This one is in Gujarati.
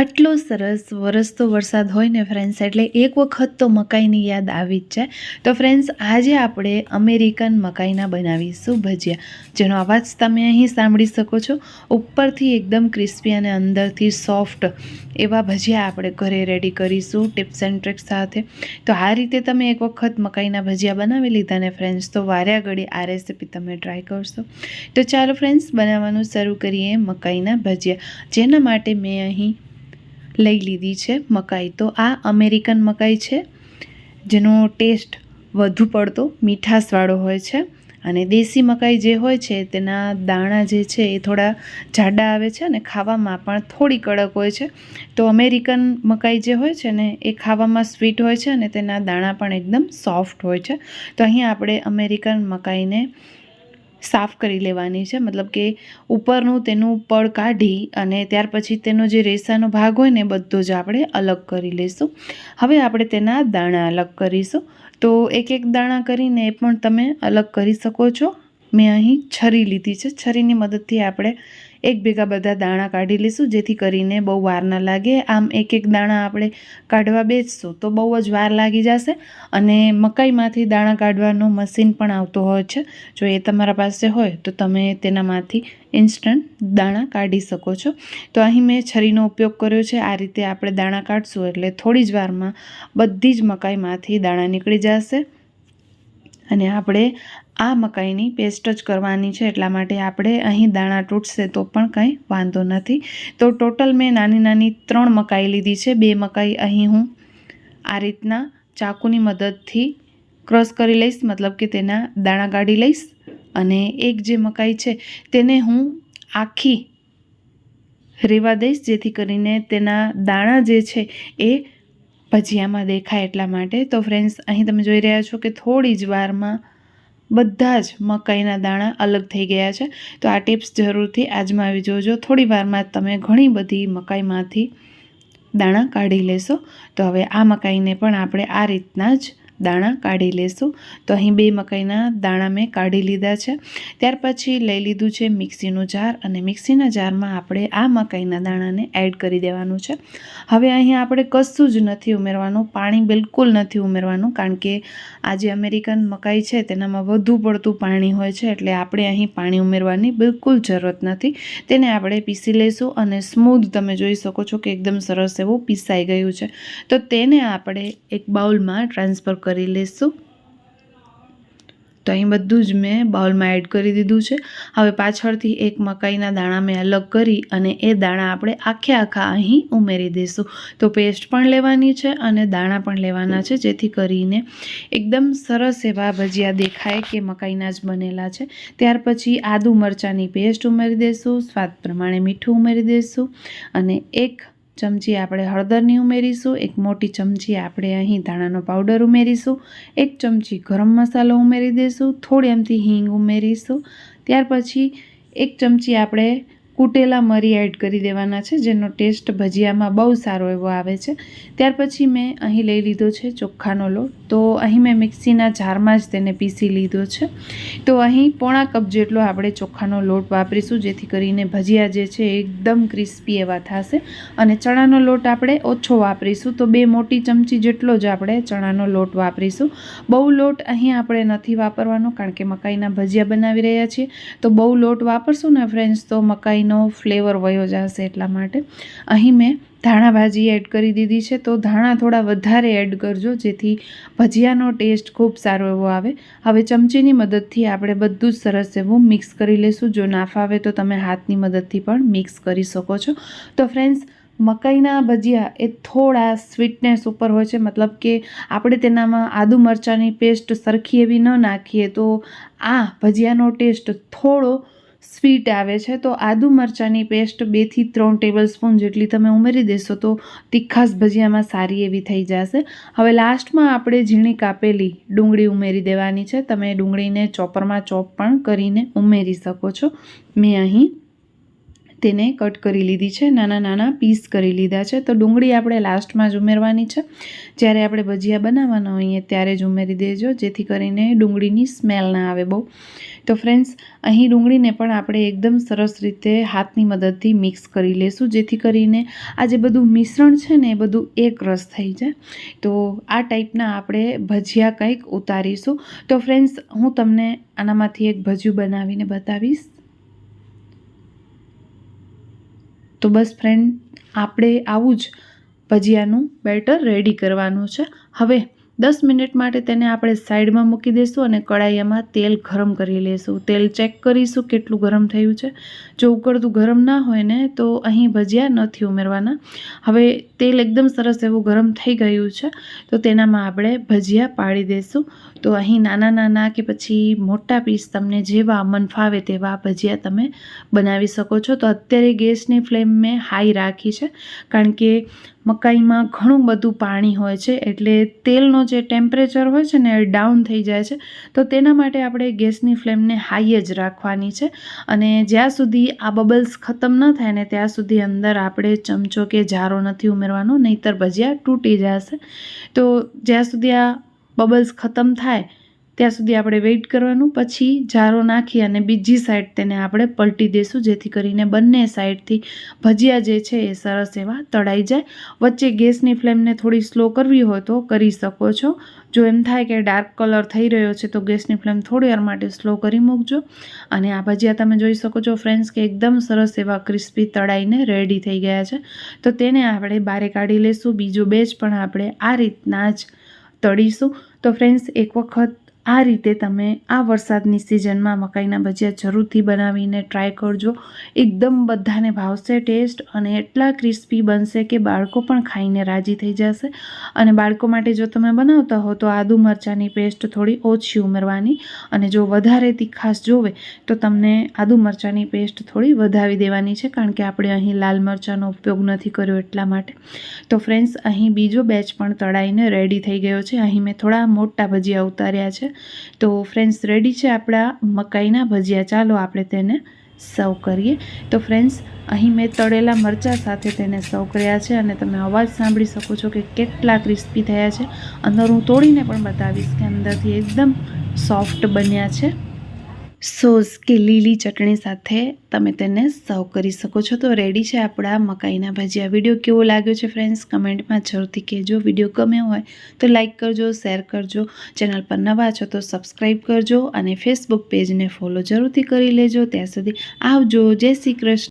આટલો સરસ વરસતો વરસાદ હોય ને ફ્રેન્ડ્સ એટલે એક વખત તો મકાઈની યાદ આવી જ જાય તો ફ્રેન્ડ્સ આજે આપણે અમેરિકન મકાઈના બનાવીશું ભજીયા. જેનો અવાજ તમે અહીં સાંભળી શકો છો. ઉપરથી એકદમ ક્રિસ્પી અને અંદરથી સોફ્ટ એવા ભજીયા આપણે ઘરે રેડી કરીશું ટિપ્સ એન્ડ ટ્રિક્સ સાથે. તો આ રીતે તમે એક વખત મકાઈના ભજીયા બનાવી લીધા ને ફ્રેન્ડ્સ તો વાર્યા ઘડી આ રેસીપી તમે ટ્રાય કરશો. તો ચાલો ફ્રેન્ડ્સ બનાવવાનું શરૂ કરીએ મકાઈના ભજીયા. જેના માટે મેં અહીં લઈ લીધી છે મકાઈ. તો આ અમેરિકન મકાઈ છે, જેનો ટેસ્ટ વધુ પડતો મીઠાશવાળો હોય છે અને દેશી મકાઈ જે હોય છે, તેના દાણા જે છે એ થોડા જાડા આવે છે અને ખાવામાં પણ થોડી કડક હોય છે. તો અમેરિકન મકાઈ જે હોય છે ને, એ ખાવામાં સ્વીટ હોય છે અને તેના દાણા પણ એકદમ સોફ્ટ હોય છે. તો અહીં આપણે અમેરિકન મકાઈને સાફ કરી લેવાની છે. મતલબ કે ઉપરનું તેનું પડ કાઢી અને ત્યાર પછી તેનો જે રેસાનો ભાગ હોય ને બધો જ આપણે અલગ કરી લઈશું. હવે આપણે તેના દાણા અલગ કરીશું. તો એક એક દાણા કરીને એ પણ તમે અલગ કરી શકો છો. મેં અહીં છરી લીધી છે. છરીની મદદથી આપણે એક ભેગા બધા દાણા કાઢી લઈશું, જેથી કરીને બહુ વાર ના લાગે. આમ એક એક દાણા આપણે કાઢવા બેસશું તો બહુ જ વાર લાગી જશે અને મકાઈમાંથી દાણા કાઢવાનું મશીન પણ આવતું હોય છે. જો એ તમારા પાસે હોય તો તમે તેનામાંથી ઇન્સ્ટન્ટ દાણા કાઢી શકો છો. તો અહીં મેં છરીનો ઉપયોગ કર્યો છે. આ રીતે આપણે દાણા કાઢશું એટલે થોડી જ વારમાં બધી જ મકાઈમાંથી દાણા નીકળી જશે. અને આપણે આ મકાઈની પેસ્ટ જ કરવાની છે, એટલા માટે આપણે અહીં દાણા તૂટશે તો પણ કંઈ વાંધો નથી. તો ટોટલ મેં નાની નાની ત્રણ મકાઈ લીધી છે. બે મકાઈ અહીં હું આ રીતના ચાકુની મદદથી ક્રોસ કરી લઈશ, મતલબ કે તેના દાણા કાઢી લઈશ અને એક જે મકાઈ છે તેને હું આખી રેવા દઈશ, જેથી કરીને તેના દાણા જે છે એ ભજીયામાં દેખાય એટલા માટે. તો ફ્રેન્ડ્સ અહીં તમે જોઈ રહ્યા છો કે થોડી જ વારમાં બધા જ મકાઈના દાણા અલગ થઈ ગયા છે. તો આ ટિપ્સ જરૂરથી આજમાવી જોજો. થોડી વારમાં તમે ઘણી બધી મકાઈમાંથી દાણા કાઢી લેશો. તો હવે આ મકાઈને પણ આપણે આ રીતના જ દાણા કાઢી લેશું. તો અહીં બે મકાઈના દાણા મેં કાઢી લીધા છે. ત્યાર પછી લઈ લીધું છે મિક્સીનું જાર અને મિક્સીના જારમાં આપણે આ મકાઈના દાણાને એડ કરી દેવાનું છે. હવે અહીં આપણે કશું જ નથી ઉમેરવાનું, પાણી બિલકુલ નથી ઉમેરવાનું, કારણ કે આ જે અમેરિકન મકાઈ છે, તેનામાં વધુ પડતું પાણી હોય છે, એટલે આપણે અહીં પાણી ઉમેરવાની બિલકુલ જરૂરત નથી. તેને આપણે પીસી લઈશું અને સ્મૂધ તમે જોઈ શકો છો કે એકદમ સરસ એવું પીસાઈ ગયું છે. તો તેને આપણે એક બાઉલમાં ટ્રાન્સફર કરી લઈશું તો અહીં બધું જ મેં બાઉલમાં એડ કરી દીધું છે. હવે પાછળથી એક મકાઈના દાણા મેં અલગ કરી અને એ દાણા આપણે આખે આખા અહીં ઉમેરી દઈશું તો પેસ્ટ પણ લેવાની છે અને દાણા પણ લેવાના છે, જેથી કરીને એકદમ સરસ એવા ભજીયા દેખાય કે મકાઈના જ બનેલા છે. ત્યાર પછી આદુ મરચાંની પેસ્ટ ઉમેરી દઈશું સ્વાદ પ્રમાણે મીઠું ઉમેરી દઈશું અને એક ચમચી આપણે હળદરની ઉમેરીશું, એક મોટી ચમચી આપણે અહીં ધાણાનો પાવડર ઉમેરીશું, એક ચમચી ગરમ મસાલો ઉમેરી દઈશું થોડી એમથી હિંગ ઉમેરીશું, ત્યાર પછી એક ચમચી આપણે કૂટેલા મરી એડ કરી દેવાના છે, જેનો ટેસ્ટ ભજીયામાં બહુ સારો એવો આવે છે. ત્યાર પછી મેં અહીં લઈ લીધો છે ચોખ્ખાનો લોટ. તો અહીં મેં મિક્સીના જારમાં જ તેને પીસી લીધો છે. તો અહીં પોણા કપ જેટલો આપણે ચોખ્ખાનો લોટ વાપરીશું, જેથી કરીને ભજીયા જે છે એકદમ ક્રિસ્પી એવા થશે. અને ચણાનો લોટ આપણે ઓછો વાપરીશું. તો બે મોટી ચમચી જેટલો જ આપણે ચણાનો લોટ વાપરીશું. બહુ લોટ અહીં આપણે નથી વાપરવાનો, કારણ કે મકાઈના ભજીયા બનાવી રહ્યા છીએ. તો બહુ લોટ વાપરશું ને ફ્રેન્ડ્સ તો મકાઈ મકાઈનો ફ્લેવર વયો જશે એટલા માટે. અહીં મેં ધાણા ભાજી એડ કરી દીધી છે, તો ધાણા થોડા વધારે એડ કરજો, જેથી ભજીયાનો ટેસ્ટ ખૂબ સારો એવો આવે. હવે ચમચીની મદદથી આપણે બધું જ સરસ એવું મિક્સ કરી લઈશું જો ના ફાવે તો તમે હાથની મદદથી પણ મિક્સ કરી શકો છો. તો ફ્રેન્ડ્સ, મકાઈના ભજીયા એ થોડા સ્વીટનેસ ઉપર હોય છે, મતલબ કે આપણે તેનામાં આદુ મરચાંની પેસ્ટ સરખી એવી ન નાખીએ, તો આ ભજીયાનો ટેસ્ટ થોડો સ્વીટ આવે છે, તો આદુ મરચાંની પેસ્ટ બેથી ત્રણ ટેબલ સ્પૂન જેટલી તમે ઉમેરી દેશો, તો તીખાસ ભજીયામાં સારી એવી થઈ જશે. હવે લાસ્ટમાં આપણે ઝીણી કાપેલી ડુંગળી ઉમેરી દેવાની છે. તમે ડુંગળીને ચોપરમાં ચોપ પણ કરીને ઉમેરી શકો છો. મેં અહીં તેને કટ કરી લીધી છે, નાના નાના પીસ કરી લીધા છે. તો ડુંગળી આપણે લાસ્ટમાં જ ઉમેરવાની છે. જ્યારે આપણે ભજીયા બનાવવાના હોઈએ ત્યારે જ ઉમેરી દેજો, જેથી કરીને ડુંગળીની સ્મેલ ના આવે બહુ. તો ફ્રેન્ડ્સ, અહીં ડુંગળીને પણ આપણે એકદમ સરસ રીતે હાથની મદદથી મિક્સ કરી લેશું, જેથી કરીને આ જે બધું મિશ્રણ છે ને એ બધું એક રસ થઈ જાય. તો આ ટાઈપના આપણે ભજીયા કંઈક ઉતારીશું. તો ફ્રેન્ડ્સ, હું તમને આનામાંથી એક ભજીયું બનાવીને બતાવીશ. તો બસ ફ્રેન્ડ આપણે આવું જ ભજીયાનું બેટર રેડી કરવાનું છે. હવે દસ મિનિટ માટે તેને આપણે સાઈડમાં મૂકી દઈશું અને કડાઈયામાં તેલ ગરમ કરી લઈશું તેલ ચેક કરીશું કેટલું ગરમ થયું છે. જો ઉકળતું ગરમ ના હોય ને, તો અહીં ભજીયા નથી ઉમેરવાના. હવે તેલ એકદમ સરસ એવું ગરમ થઈ ગયું છે, તો તેનામાં આપણે ભજીયા પાડી દઈશું તો અહીં નાના નાના કે પછી મોટા પીસ તમને જેવા મન ફાવે તેવા ભજીયા તમે બનાવી શકો છો. તો અત્યારે ગેસની ફ્લેમ મેં હાઈ રાખી છે, કારણ કે મકાઈમાં ઘણું બધું પાણી હોય છે, એટલે તેલનો જે ટેમ્પરેચર હોય છે ને એ ડાઉન થઈ જાય છે, તો તેના માટે આપણે ગેસની ફ્લેમને હાઈ જ રાખવાની છે અને જ્યાં સુધી આ બબલ્સ ખતમ ન થાય ને ત્યાં સુધી અંદર આપણે ચમચો કે જારો નથી ઉમેરવાનો, નહીંતર ભજીયા તૂટી જશે. તો જ્યાં સુધી આ બબલ્સ ખતમ થાય ત્યાં સુધી આપણે વેઇટ કરવાનું, પછી જારો નાખી અને બીજી સાઈડ તેને આપણે પલટી દઈશું, જેથી કરીને બંને સાઈડથી ભજીયા જે છે એ સરસ એવા તળાઈ જાય. વચ્ચે ગેસની ફ્લેમને થોડી સ્લો કરવી હોય તો કરી શકો છો. જો એમ થાય કે ડાર્ક કલર થઈ રહ્યો છે, તો ગેસની ફ્લેમ થોડી વાર માટે સ્લો કરી મૂકજો. અને આ ભજીયા તમે જોઈ શકો છો ફ્રેન્ડ્સ કે એકદમ સરસ એવા ક્રિસ્પી તળાઈને રેડી થઈ ગયા છે. તો તેને આપણે બારે કાઢી લઈશું બીજો બેચ પણ આપણે આ રીતના જ તળીશું. તો ફ્રેન્ડ્સ એક વખત આ રીતે તમે આ વરસાદની સિઝનમાં મકાઈના ભજીયા જરૂરથી બનાવીને ટ્રાય કરજો. એકદમ બધાને ભાવશે ટેસ્ટ અને એટલા ક્રિસ્પી બનશે કે બાળકો પણ ખાઈને રાજી થઈ જશે. અને બાળકો માટે જો તમે બનાવતા હો તો આદુ મરચાંની પેસ્ટ થોડી ઓછી ઉમેરવાની અને જો વધારે તીખાશ જોવે તો તમને આદુ મરચાંની પેસ્ટ થોડી વધાવી દેવાની છે કારણ કે આપણે અહીં લાલ મરચાંનો ઉપયોગ નથી કર્યો એટલા માટે. તો ફ્રેન્ડ્સ અહીં બીજો બેચ પણ તળાઈને રેડી થઈ ગયો છે. અહીં મેં થોડા મોટા ભજીયા ઉતાર્યા છે. તો ફ્રેન્ડ્સ રેડી છે આપણા મકાઈના ભજીયા? ચાલો આપણે તેને સર્વ કરીએ. તો ફ્રેન્ડ્સ અહીં મેં તળેલા મરચાં સાથે તેને સર્વ કર્યા છે અને તમે અવાજ સાંભળી શકો છો કે કેટલા ક્રિસ્પી થયા છે. અંદર હું તોડીને પણ બતાવીશ કે અંદરથી એકદમ સોફ્ટ બન્યા છે. સોસ કે લીલી ચટણી સાથે તમે તેને સર્વ કરી શકો છો. તો રેડી છે આપણા મકાઈના ભજીયા વીડિયો કેવો લાગ્યો છે ફ્રેન્ડ્સ કમેન્ટમાં જરૂરથી કહેજો. વીડિયો ગમ્યો હોય તો લાઇક કરજો શેર કરજો. ચેનલ પર નવા છો તો સબસ્ક્રાઈબ કરજો અને ફેસબુક પેજને ફોલો જરૂરથી કરી લેજો. ત્યાં સુધી આવજો. જય શ્રી કૃષ્ણ.